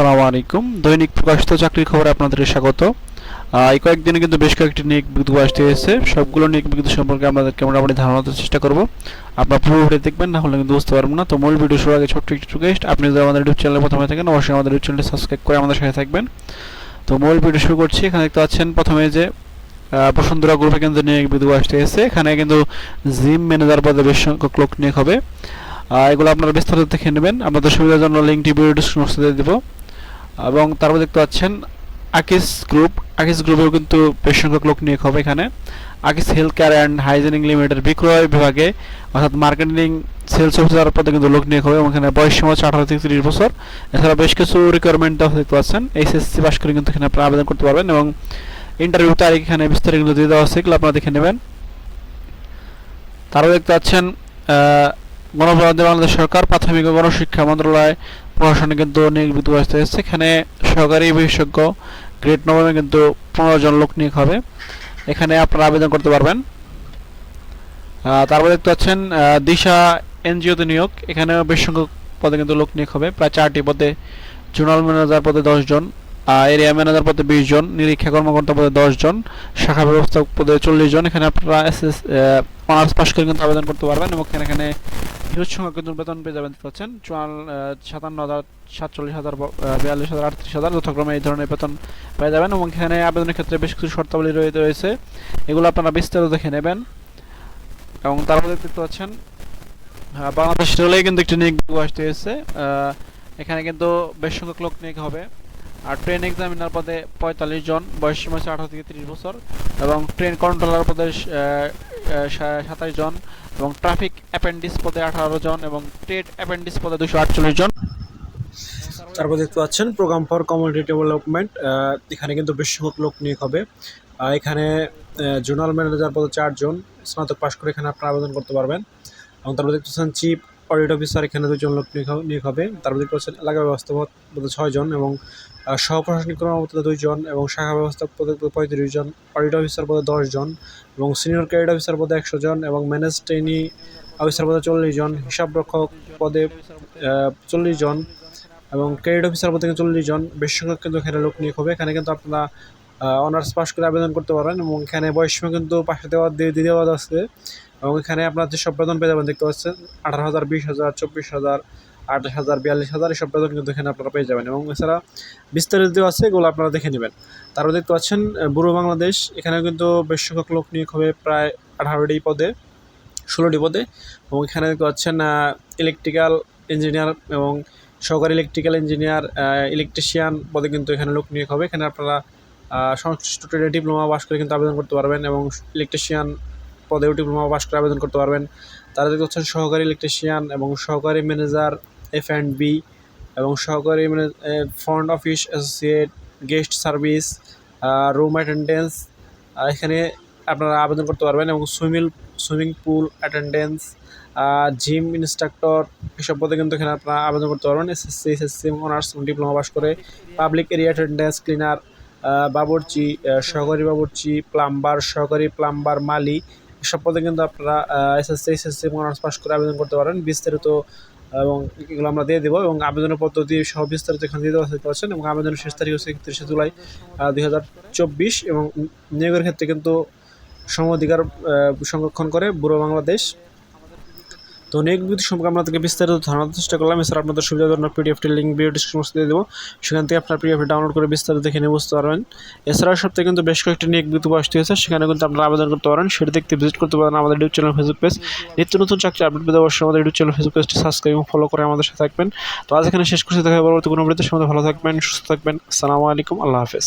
আসসালামু আলাইকুম। দৈনিক প্রকাশিত চাকরির খবরে আপনাদের স্বাগত। এই কয়েকদিনে কিন্তু বেশ কয়েকটি নিয়োগ বিজ্ঞপ্তি আসতে হয়েছে সবগুলো নিয়োগ বিজ্ঞপ্তি সম্পর্কে আমাদেরকে মোটামুটি ধারণা দেওয়ার চেষ্টা করব। আপনার পুরো ভিডিও দেখবেন, না হলে কিন্তু বুঝতে পারবেন না। তো মূল ভিডিও শুরু আগে ছোট্ট একটি রিকোয়েস্ট আপনি যদি আমাদের ইউটিউব চ্যানেলে প্রথমে থাকেন, অবশ্যই আমাদের ইউটিউব চ্যানেলটি সাবস্ক্রাইব করে আমাদের সাথে থাকবেন। তো মূল ভিডিও শুরু করছি। এখানে দেখতে পাচ্ছেন প্রথমে যে বসুন্ধরা গ্রুপে কিন্তু নিয়োগ বিজ্ঞপ্তি আসতে হয়েছে এখানে কিন্তু জিম ম্যানেজার পদে বেশ সংখ্যক লোক নিয়োগ হবে। এগুলো আপনারা বিস্তারিত দেখে নেবেন। আপনাদের সুবিধার জন্য লিঙ্কটি ভিডিও ডিসক্রিপশন দেবো। এবং তারপর দেখতে পাচ্ছেন আকিস গ্রুপ আকিস গ্রুপেও কিন্তু বেশ সংখ্যক লোক নিয়োগ হবে এখানে। Akij health care and hygienic limited বিক্রয় বিভাগে, অর্থাৎ মার্কেটিং সেলস অফিসার পদে কিন্তু লোক নিয়োগ হবে এবং এখানে বয়স সীমা হচ্ছে আঠারো থেকে তিরিশ বছর। এছাড়া বেশ কিছু রিকোয়ারমেন্ট দেওয়া দেখতে পাচ্ছেন। এইচএসসি পাস করে কিন্তু এখানে আপনারা আবেদন করতে পারবেন এবং ইন্টারভিউ তারিখ এখানে বিস্তারিত কিন্তু দিয়ে দেওয়া আছে আপনারা দেখে নেবেন। তারপর দেখতে পাচ্ছেন গণপ্রজাতন্ত্রী বাংলাদেশ সরকার, প্রাথমিক ও গণশিক্ষা মন্ত্রণালয় প্রশাসনে কিন্তু নিয়োগ আসতে এসেছে এখানে সহকারী বিশেষজ্ঞ গ্রেড নবমে কিন্তু পনেরো জন লোক নিয়োগ হবে। এখানে আপনারা আবেদন করতে পারবেন। তারপর দেখতে পাচ্ছেন দিশা এনজিওতে নিয়োগ। এখানে বেশ সংখ্যক পদে কিন্তু লোক নিয়োগ হবে। প্রায় চারটি পদে জোনাল ম্যানেজার পদে জন এরিয়া ম্যানেজার পদে বিশ জন, নিরীক্ষা কর্মকর্তা পদে দশ জন, শাখা ব্যবস্থাপক পদে চল্লিশ জন। এখানে আপনারা এসএস অনার্স পাশ করে কিন্তু আবেদন করতে পারবেন এবং এখানে হিউজ সংখ্যক কিন্তু বেতন পেয়ে যাবেন পাচ্ছেন চুয়াল সাতান্ন হাজার সাতচল্লিশ হাজার বিয়াল্লিশ হাজার আটত্রিশ হাজার যথাক্রমে এই ধরনের বেতন পেয়ে যাবেন এবং এখানে আবেদনের ক্ষেত্রে বেশ কিছু শর্তাবলী রয়ে- রয়েছে। এগুলো আপনারা বিস্তারিত দেখে নেবেন। এবং তারপরে দেখতে পাচ্ছেন বাংলাদেশ রেলেই কিন্তু একটি নিয়োগ আসতে আহ, এখানে কিন্তু বেশ সংখ্যক লোক নিয়োগ হবে। আর ট্রেন এক্সামিনার পদে পঁয়তাল্লিশ জন বয়স সীমা হচ্ছে আঠারো থেকে তিরিশ বছর। এবং ট্রেন কন্ট্রোলার পদে সাতাশ জন এবং ট্রাফিক অ্যাপেন্ডিস পদে আঠারো জন এবং ট্রেড অ্যাপেন্ডিস পদে দুশো আটচল্লিশ জন। তারপর দেখতে পাচ্ছেন প্রোগ্রাম ফর কমিউনিটি ডেভেলপমেন্ট এখানে কিন্তু বেশ সংখ্যক লোক নিয়োগ হবে। এখানে জোনাল ম্যানেজার পদে চারজন, স্নাতক পাশ করে এখানে আপনারা আবেদন করতে পারবেন। এবং তারপর দেখতে পাচ্ছেন চিফ অডিট অফিসার এখানে দুজন লোক নিয়োগ হবে- হবে তারপর দেখতে এলাকা ব্যবস্থাপক পদে ছয়জন এবং সহপ্রশাসনিক কর্মকর্তা দুইজন এবং শাখা ব্যবস্থাপক পদে পঁয়ত্রিশ জন অডিট অফিসার পদে দশজন এবং সিনিয়র ক্রেডিট অফিসার পদে একশো জন এবং ম্যানেজ ট্রেনি অফিসার পদে চল্লিশ জন হিসাব রক্ষক পদে চল্লিশ জন এবং ক্রেডিট অফিসার পদে চল্লিশ জন বেশ সংখ্যক কিন্তু এখানে লোক নিয়োগ হবে। এখানে কিন্তু আপনারা অনার্স পাস করে আবেদন করতে পারবেন এবং এখানে বয়সীমা কিন্তু পাশে দেওয়া দিয়ে দেওয়া আছে। এবং এখানে আপনার যেসব বেতন পেয়ে যাবেন, দেখতে পাচ্ছেন, আঠারো হাজার, বিশ হাজার, চব্বিশ হাজার, আঠাশ হাজার, বিয়াল্লিশ হাজার, এসব বেতন কিন্তু এখানে আপনারা পেয়ে যাবেন। এবং এছাড়া বিস্তারিত আছে, এগুলো আপনারা দেখে নেবেন। তারপর দেখতে পাচ্ছেন বুড়ো বাংলাদেশ এখানে কিন্তু বেশ সংখ্যক লোক নিয়োগ হবে প্রায় আঠারোটি পদে, ষোলোটি পদে। এবং এখানে দেখতে পাচ্ছেন ইলেকট্রিক্যাল ইঞ্জিনিয়ার এবং সহকারী ইলেকট্রিক্যাল ইঞ্জিনিয়ার ইলেকট্রিশিয়ান পদে কিন্তু এখানে লোক নিয়োগ হবে। এখানে আপনারা সংশ্লিষ্ট ট্রেডে ডিপ্লোমা পাস করে কিন্তু আবেদন করতে পারবেন এবং ইলেকট্রিশিয়ান পদেও ডিপ্লোমা পাস করে আবেদন করতে পারবেন। তারা দেখতে হচ্ছেন সহকারী ইলেকট্রিশিয়ান এবং সহকারী ম্যানেজার এফ অ্যান্ড বি এবং সহকারী front office associate guest service room attendance এখানে আপনারা আবেদন করতে পারবেন এবং swimming swimming pool attendance gym instructor এসব পদে কিন্তু এখানে আপনারা আবেদন করতে পারবেন। SSC SSC honours diploma pass করে পাবলিক এরিয়া অ্যাটেন্ডেন্স ক্লিনার বাবুর্চি সহকারী বাবুর্চি, প্লাম্বার, সহকারী প্লাম্বার, মালি, এসব পদে কিন্তু আপনারা এসএসসি এসএসসি অনার্স পাস করে আবেদন করতে পারেন। বিস্তারিত, এবং এগুলো আমরা দিয়ে দেবো, এবং আবেদনের পদ্ধতি সহ বিস্তারিত এখানে দিয়ে দেওয়া দেখতে পাচ্ছেন। এবং আবেদনের শেষ তারিখ হচ্ছে একত্রিশে জুলাই দুই হাজার চব্বিশ, এবং নিয়োগের ক্ষেত্রে কিন্তু সম অধিকার সংরক্ষণ করে বুড়ো বাংলাদেশ। তো নিয়োগ বিধি সম্পর্কে আপনাদেরকে বিস্তারিত ধারণার চেষ্টা করলাম। এছাড়া আপনাদের সুবিধার জন্য পিডিএফটি লিঙ্ক ভিডিও ডিসক্রিপশন দিয়ে দেবো। সেখান থেকে আপনার পিডিএফ ডাউনলোড করে বিস্তারিত দেখে নিয়ে বুঝতে পারবেন। এছাড়া সপ্তাহে কিন্তু বেশ কয়েকটি নিয়োগ বিধি আসতে হয়েছে। সেখানে কিন্তু আপনারা আবেদন করতে পারেন। সেটা দেখতে ভিজিট করতে পারেন আমাদের ইউটিউব চ্যানেল ফেসবুক পেজ নিত্য নতুন চাকরি আপডেট পেতে অবশ্যই আমাদের ইউটিউব চ্যানেল ফেসবুক পেজটি সাবস্ক্রাইব এবং ফলো করে আমাদের সাথে থাকবেন। তো আজ এখানে শেষ করতে দেখা পরবর্তী কোনো ভিডিওতে সে ভালো থাকবেন, সুস্থ থাকবেন। আসসালামু আলাইকুম। আল্লাহ হাফেজ।